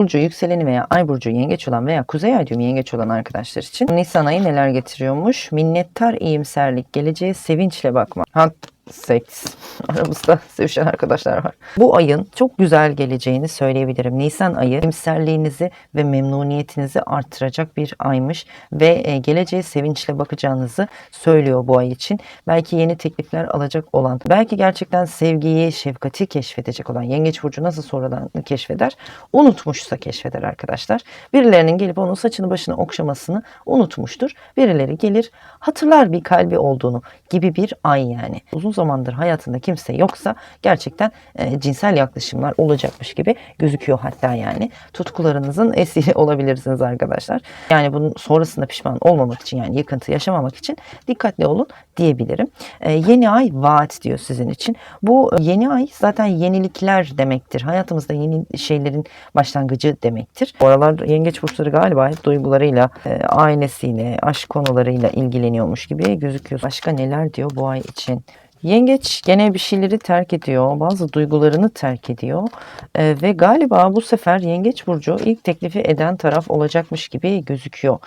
burcu, yükseleni veya ay burcu yengeç olan veya kuzey ay düğümü yengeç olan arkadaşlar için Nisan ayı neler getiriyormuş? Minnettar iyimserlik, geleceğe sevinçle bakma. Ha, seks. Aramızda sevişen arkadaşlar var. Bu ayın çok güzel geleceğini söyleyebilirim. Nisan ayı iyimserliğinizi ve memnuniyetinizi artıracak bir aymış ve e, geleceğe sevinçle bakacağınızı söylüyor bu ay için. Belki yeni teklifler alacak olan, belki gerçekten sevgiyi, şefkati keşfedecek olan Yengeç Burcu nasıl sonradan keşfeder? Unutmuşsa keşfeder arkadaşlar. Birilerinin gelip onun saçını başını okşamasını unutmuştur. Birileri gelir hatırlar bir kalbi olduğunu gibi bir ay yani. Uzun zamandır hayatında kimse yoksa gerçekten e, cinsel yaklaşımlar olacakmış gibi gözüküyor hatta yani. Tutkularınızın esiri olabilirsiniz arkadaşlar. Yani bunun sonrasında pişman olmamak için yani yıkıntı yaşamamak için dikkatli olun diyebilirim. E, yeni ay vaat diyor sizin için. Bu yeni ay zaten yenilikler demektir. Hayatımızda yeni şeylerin başlangıcı demektir. Bu aralar yengeç burçları galiba duygularıyla, e, ailesiyle, aşk konularıyla ilgileniyormuş gibi gözüküyor. Başka neler diyor bu ay için? Yengeç gene bir şeyleri terk ediyor. Bazı duygularını terk ediyor. Ee, ve galiba bu sefer Yengeç Burcu ilk teklifi eden taraf olacakmış gibi gözüküyor.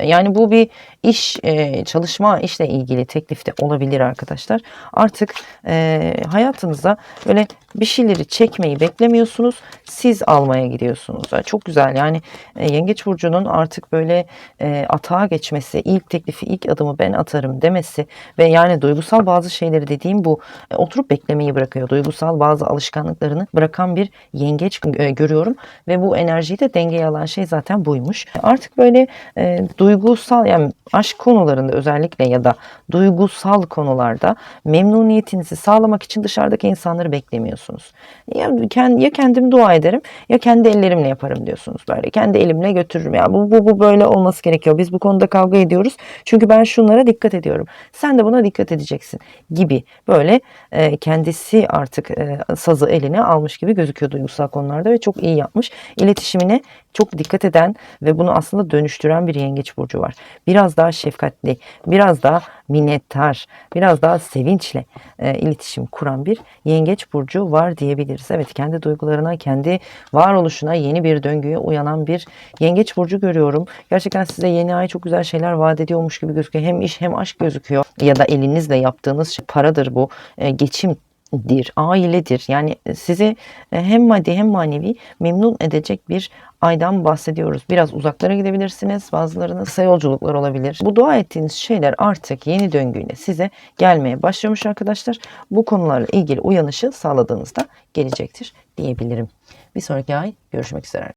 Ee, Yani bu bir iş, e, çalışma işle ilgili teklifte olabilir arkadaşlar. Artık e, hayatınıza böyle bir şeyleri çekmeyi beklemiyorsunuz. Siz almaya gidiyorsunuz. Yani Çok güzel yani e, Yengeç Burcu'nun artık böyle e, atağa geçmesi, ilk teklifi, ilk adımı ben atarım demesi ve yani duygusal bazı şeyleri dediğim bu e, oturup beklemeyi bırakıyor. Duygusal bazı alışkanlıklarını bırakan bir yengeç e, görüyorum ve bu enerjiyi de dengeye alan şey zaten buymuş. Artık böyle e, duygusal yani aşk konularında özellikle ya da duygusal konularda memnuniyetinizi sağlamak için dışarıdaki insanları beklemiyorsunuz. Ya, kend- ya kendim dua ederim ya kendi ellerimle yaparım diyorsunuz böyle. Kendi elimle götürürüm. Ya bu, bu, bu böyle olması gerekiyor. Biz bu konuda kavga ediyoruz. Çünkü ben şunlara dikkat ediyorum. Sen de buna dikkat edeceksin gibi böyle e, kendisi artık e, sazı eline almış gibi gözüküyor duygusal konularda ve çok iyi yapmış. İletişimine çok dikkat eden ve bunu aslında dönüştüren bir yengeç burcu var. Biraz daha şefkatli, biraz daha minnettar, biraz daha sevinçle e, iletişim kuran bir yengeç burcu var diyebiliriz. Evet kendi duygularına, kendi varoluşuna yeni bir döngüye uyanan bir yengeç burcu görüyorum. Gerçekten size yeni ay çok güzel şeyler vaat ediyormuş gibi gözüküyor. Hem iş hem aşk gözüküyor. Ya da elinizle yaptığınız şey paradır bu. E, geçim dir, ailedir. Yani sizi e, hem maddi hem manevi memnun edecek bir aydan bahsediyoruz. Biraz uzaklara gidebilirsiniz. Bazılarına kısa yolculuklar olabilir. Bu dua ettiğiniz şeyler artık yeni döngüyle size gelmeye başlamış arkadaşlar. Bu konularla ilgili uyanışı sağladığınızda gelecektir diyebilirim. Bir sonraki ay görüşmek üzere.